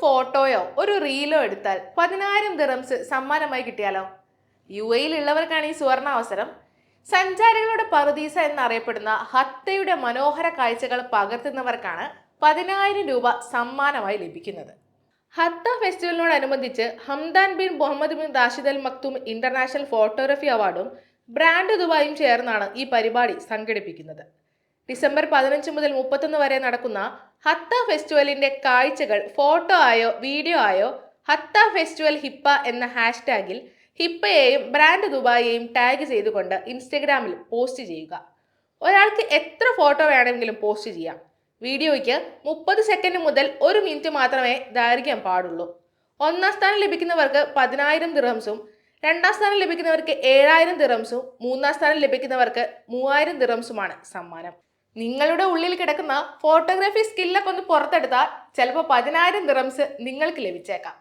ഫോട്ടോയോ ഒരു റീലോ എടുത്താൽ പതിനായിരം ദിറംസ് സമ്മാനമായി കിട്ടിയാലോ? യു എയിലുള്ളവർക്കാണ് ഈ സുവർണ അവസരം. സഞ്ചാരികളുടെ പറുദീസ എന്നറിയപ്പെടുന്ന ഹത്തയുടെ മനോഹര കാഴ്ചകൾ പകർത്തുന്നവർക്കാണ് പതിനായിരം രൂപ സമ്മാനമായി ലഭിക്കുന്നത്. Hatta ഫെസ്റ്റിവലിനോടനുബന്ധിച്ച് Hamdan bin Mohammed bin Rashid Al Maktoum international photography അവാർഡും ബ്രാൻഡ് ദുബായും ചേർന്നാണ് ഈ പരിപാടി സംഘടിപ്പിക്കുന്നത്. ഡിസംബർ പതിനഞ്ച് മുതൽ മുപ്പത്തൊന്ന് വരെ നടക്കുന്ന ഹത്ത ഫെസ്റ്റിവലിന്റെ കാഴ്ചകൾ ഫോട്ടോ ആയോ വീഡിയോ ആയോ ഹത്ത ഫെസ്റ്റിവൽ ഹിപ്പ എന്ന ഹാഷ്ടാഗിൽ ഹിപ്പയെയും ബ്രാൻഡ് ദുബായിയെയും ടാഗ് ചെയ്തുകൊണ്ട് ഇൻസ്റ്റഗ്രാമിൽ പോസ്റ്റ് ചെയ്യുക. ഒരാൾക്ക് എത്ര ഫോട്ടോ വേണമെങ്കിലും പോസ്റ്റ് ചെയ്യാം. വീഡിയോയ്ക്ക് മുപ്പത് സെക്കൻഡ് മുതൽ ഒരു മിനിറ്റ് മാത്രമേ ദൈർഘ്യം പാടുള്ളൂ. ഒന്നാം സ്ഥാനം ലഭിക്കുന്നവർക്ക് പതിനായിരം ദിറംസും രണ്ടാം സ്ഥാനം ലഭിക്കുന്നവർക്ക് ഏഴായിരം ദിറംസും മൂന്നാം സ്ഥാനം ലഭിക്കുന്നവർക്ക് മൂവായിരം ദിറംസുമാണ് സമ്മാനം. നിങ്ങളുടെ ഉള്ളിൽ കിടക്കുന്ന ഫോട്ടോഗ്രാഫി സ്കില്ലൊക്കെ ഒന്ന് പുറത്തെടുത്താൽ ചിലപ്പോൾ പതിനായിരം ദിറംസ് നിങ്ങൾക്ക് ലഭിച്ചേക്കാം.